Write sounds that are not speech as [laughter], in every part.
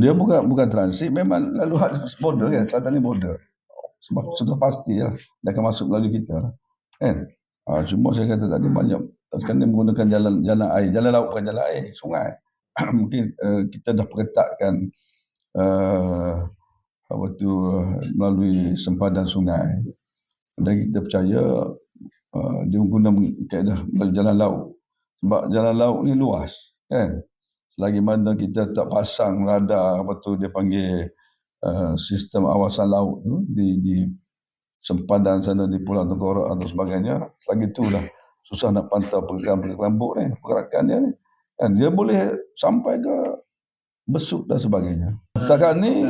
Dia bukan bukan transit, memang lalu border kan, Selatan ni border. Sebab sudah pasti lah, dia akan masuk melalui kita lah. Kan? Ha, cuma saya kata tadi banyak, sekarang ni menggunakan jalan jalan air, jalan laut bukan jalan air, sungai. [clears throat] Mungkin uh, kita dah perketatkan uh, apa tu uh, melalui sempadan sungai. Dan kita percaya uh, dia guna kaedah melalui jalan laut. Sebab jalan laut ni luas, kan? Selagi mana kita tak pasang radar apa tu dia panggil uh, sistem awasan laut tu di di sempadan sana di Pulau Tengkorak atau sebagainya, selagi itulah susah nak pantau pergerakan bot ni, pergerakan dia ni. Kan dia boleh sampai ke besut dan sebagainya. Setakat ni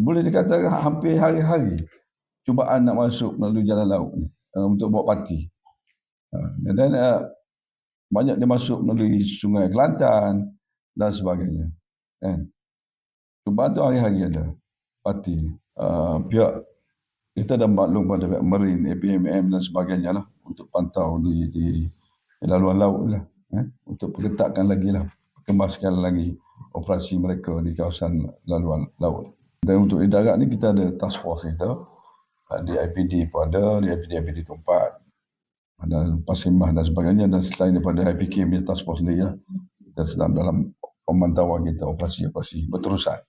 boleh dikatakan hampir hari-hari cubaan nak masuk melalui jalan laut ni uh, untuk bawa parti. Uh, dan uh, banyak dia masuk melalui sungai Kelantan dan sebagainya. Kan? Cubaan tu hari-hari ada parti. Uh, pihak kita dah maklum pada pihak Marine, APMM dan sebagainya lah untuk pantau di, di laluan laut lah. Eh? Untuk perketatkan lagi lah, kembaskan lagi operasi mereka di kawasan laluan laut. Dan untuk di darat ni kita ada task force kita. Di IPD pun ada, di IPD-IPD tempat. Ada Pasimah dan sebagainya. Dan selain daripada IPK punya task force sendiri. Kita sedang dalam pemantauan kita operasi-operasi berterusan.